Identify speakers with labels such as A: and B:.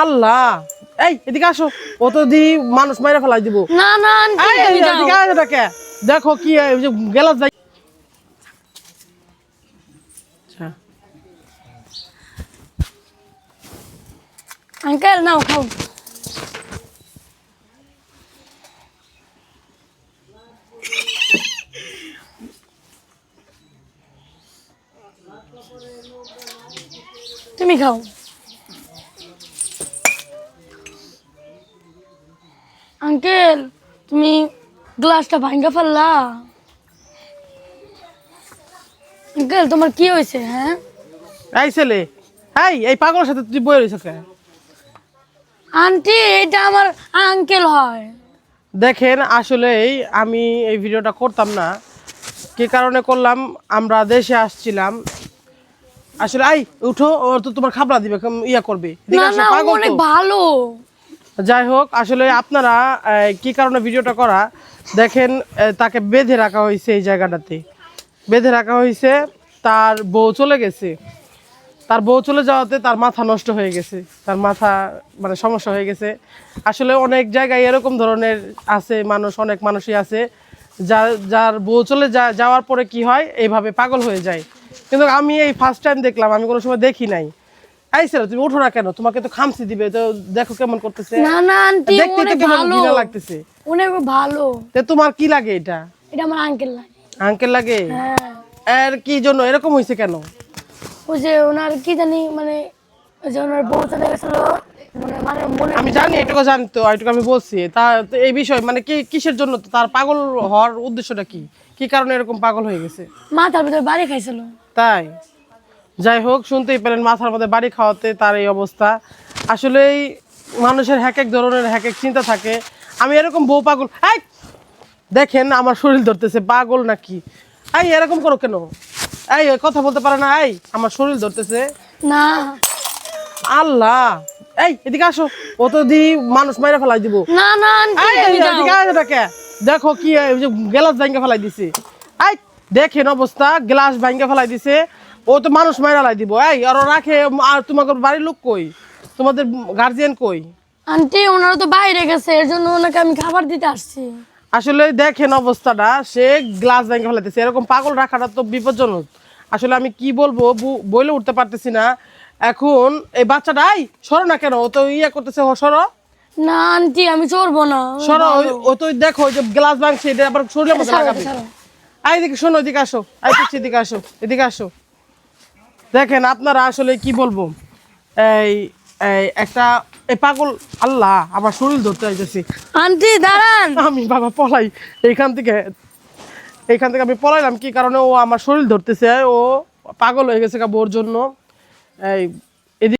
A: আল্লাহ। এই এদিকে আসো। ও তো দি মানুষ মাইরা ফেলাই দিব।
B: না না।
A: এদিকে আসো ডাকে। দেখো কি গেলাস যাই আচ্ছা।
B: আঙ্কেল নাও খাও। তুমি খাও। আঙ্কেল তুমি গ্লাসটা ভাঙ্গা ফেললা? আঙ্কেল তোমার কি হয়েছে হ্যাঁ?
A: এই ছেলে এই এই পাগলের সাথে তুই বই রয়েছ কে
B: আন্টি এটা আমার আঙ্কেল হয়।
A: দেখেন আসলেই আমি এই ভিডিওটা করতাম না। কি কারণে করলাম আমরা দেশে আসছিলাম। আসলে আই উঠো ওর তো তোমার খাবলা দিবে ইয়া করবে?
B: না না অনেক ভালো।
A: যাই হোক, আসলে আপনারা কি কারণে ভিডিওটা করা? দেখেন তাকে বেঁধে রাখা হয়েছে এই জায়গাটাতে। বেঁধে রাখা হয়েছে, তার বউ চলে গেছে। তার বউ চলে যাওয়াতে তার মাথা নষ্ট হয়ে গেছে। তার মাথা মানে সমস্যা হয়ে গেছে। আসলে অনেক জায়গায় এরকম ধরনের আছে, মানুষ, অনেক মানুষই আছে যার যার বউ চলে যা, যাওয়ার পরে কি হয়? এইভাবে পাগল হয়ে যায়। কিন্তু আমি এই ফার্স্ট টাইম দেখলাম, আমি কোনো সময় দেখি নাই। এই তুমি উঠো না কেন? তোমাকে তো খামছি দিবে তো দেখো কেমন করতেছে।
B: না না আন্টি
A: দেখতে তো কেমন ঘৃণা লাগতেছে।
B: অনেক ভালো।
A: তে তোমার কি লাগে এটা?
B: এটা আমার আঙ্কেল লাগে।
A: আঙ্কেল লাগে?
B: হ্যাঁ।
A: এর কি জন্য? এরকম হয়েছে কেন?
B: ওই যে ওনার কি জানি মানে ওই যে ওনার বউ চলে গেছিল। মানে মানে
A: আমি জানি এটুকু জানতো এটুকু আমি বলছি। তা এই বিষয় মানে কি কিসের জন্য তো? তার পাগল হওয়ার উদ্দেশ্যটা কি? কি কারণে এরকম পাগল হয়ে গেছে?
B: মাথার ভিতরে বাড়ি খাইছিল।
A: তাই? যাই হোক শুনতেই পেলেন মাথার মধ্যে বাড়ি খাওয়াতে তার এই অবস্থা। আসলেই মানুষের এক এক ধরনের এক এক চিন্তা থাকে। আমি এরকম বউ পাগল এই! দেখেন আমার শরীর ধরতেছে পাগল নাকি? এই এরকম করো কেন? এই কথা বলতে পারে না এই আমার শরীর ধরতেছে।
B: না।
A: আল্লাহ! এই এদিকে আসো। ও তো দি মানুষ মাইরা ফেলাই দিব।
B: না না।
A: দেখো। কি গ্লাস ফেলাই দিছে। এই! দেখেন অবস্থা গ্লাস ভাঙ্গা ফেলাই দিছে। ও তো মানুষ মাইরা লাই দিব। এই আর রাখে আর তোমাদের বাড়ির লোক কই? তোমাদের গার্জিয়ান কই?
B: আন্টি ওনারা তো বাইরে গেছে এর জন্য ওনাকে আমি খাবার দিতে আসছি।
A: আসলে দেখেন অবস্থাটা সে গ্লাস ভেঙে ফেলাইতেছে এরকম পাগল রাখাটা তো বিপজ্জনক। আসলে আমি কি বলব বু- বলে উঠতে পারতেছি না। এখন এই বাচ্চাটা এই সরো না কেন? ও তো ইয়ে করতেছে ও সরো।
B: না আন্টি আমি চড়বো না।
A: সরো ও তো দেখো যে গ্লাস ভাঙছে এটা আবার শরীরের মধ্যে লাগাবে। আই এদিকে শোনো এদিকে আসো। আই পিছিয়ে এদিকে আসো এদিকে আসো। দেখেন আপনারা আসলে কি বলব? এই এই একটা এই পাগল আল্লাহ আমার শরীর ধরতে আইতেছি
B: আন্টি দাঁড়ান।
A: আমি বাবা পলাই এইখান থেকে এইখান থেকে আমি পলাইলাম কি কারণে ও আমার শরীর ধরতেছে ও পাগল হয়ে গেছে বোর জন্য। এই